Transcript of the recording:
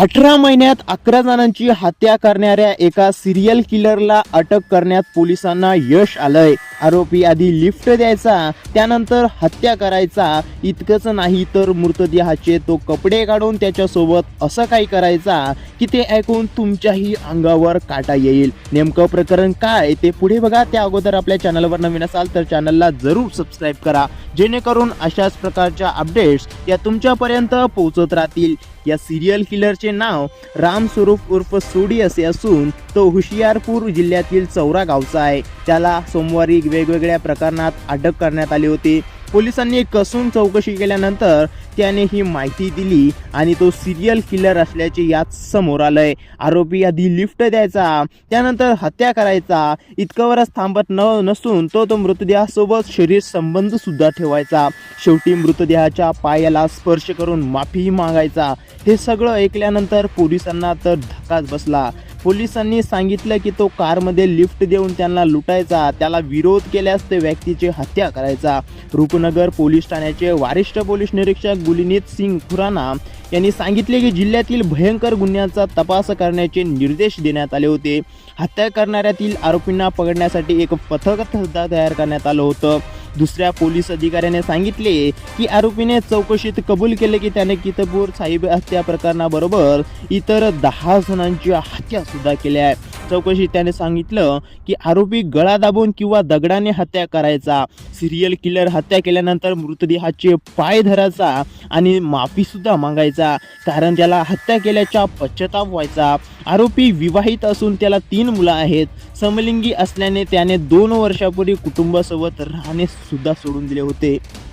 अठरा महिन्यात अकरा जणांची हत्या करणाऱ्या एका सिरियल किलरला अटक करण्यात पोलिसांना यश आलंय. आरोपी आधी लिफ्ट द्यायचा त्यानंतर हत्या करायचा. इतकंच नाही तर मृतदेहाचे तो कपडे काढून त्याच्यासोबत असं काही करायचा की ते ऐकून तुमच्याही अंगावर काटा येईल. नेमकं प्रकरण काय ते पुढे बघा. त्या अगोदर आपल्या चॅनलवर नवीन असाल तर चॅनलला जरूर सबस्क्राईब करा. जेणेकरून अशाच प्रकारच्या अपडेट्स या तुमच्यापर्यंत पोहोचत राहतील. या सिरियल किलरचे नाव राम स्वरूप उर्फ सोडी असे असून तो हुशियारपूर जिल्ह्यातील चौरा गावचा आहे. त्याला सोमवारी वेगवेगळ्या प्रकरणात अटक करण्यात आली होती. पोलिसांनी कसून चौकशी केल्यानंतर त्याने ही माहिती दिली आणि तो सिरियल किलर असल्याचे यात समोर आलंय. आरोपी आधी लिफ्ट द्यायचा त्यानंतर हत्या करायचा इतकंवरच थांबत न नसून तो तो मृतदेहासोबत शरीर संबंध सुद्धा ठेवायचा. शेवटी मृतदेहाच्या पायाला स्पर्श करून माफीही मागायचा. हे सगळं ऐकल्यानंतर पोलिसांना तर धक्काच बसला. पोलिसांनी सांगितलं की तो कारमध्ये लिफ्ट देऊन त्यांना लुटायचा त्याला विरोध केल्यास ते व्यक्तीची हत्या करायचा. रूपनगर पोलीस ठाण्याचे वरिष्ठ पोलीस निरीक्षक गुलिनीत सिंग खुराना यांनी सांगितले की जिल्ह्यातील भयंकर गुन्ह्यांचा तपास करण्याचे निर्देश देण्यात आले होते. हत्या करणाऱ्यातील आरोपींना पकडण्यासाठी एक पथक सुद्धा तयार करण्यात आलं होतं. दुसऱ्या पोलीस अधिकाऱ्याने सांगितले की आरोपीने चौकशीत कबूल केले की त्याने कितपूर साहिब हत्या प्रकरणाबरोबर इतर दहा जणांची हत्या सुद्धा केल्या आहे. चौकशीत त्याने सांगितलं की आरोपी गळा दाबून किंवा दगडाने हत्या करायचा. सिरियल किलर हत्या केल्यानंतर मृतदेहाचे पाय धरायचा आणि माफीसुद्धा मागायचा. कारण त्याला हत्या केल्याचा पश्चाताप व्हायचा. आरोपी विवाहित असून त्याला तीन मुलं आहेत. समलिंगी असल्याने त्याने दोन वर्षापूर्वी कुटुंबासोबत राहणे सुद्धा सोडून दिले होते.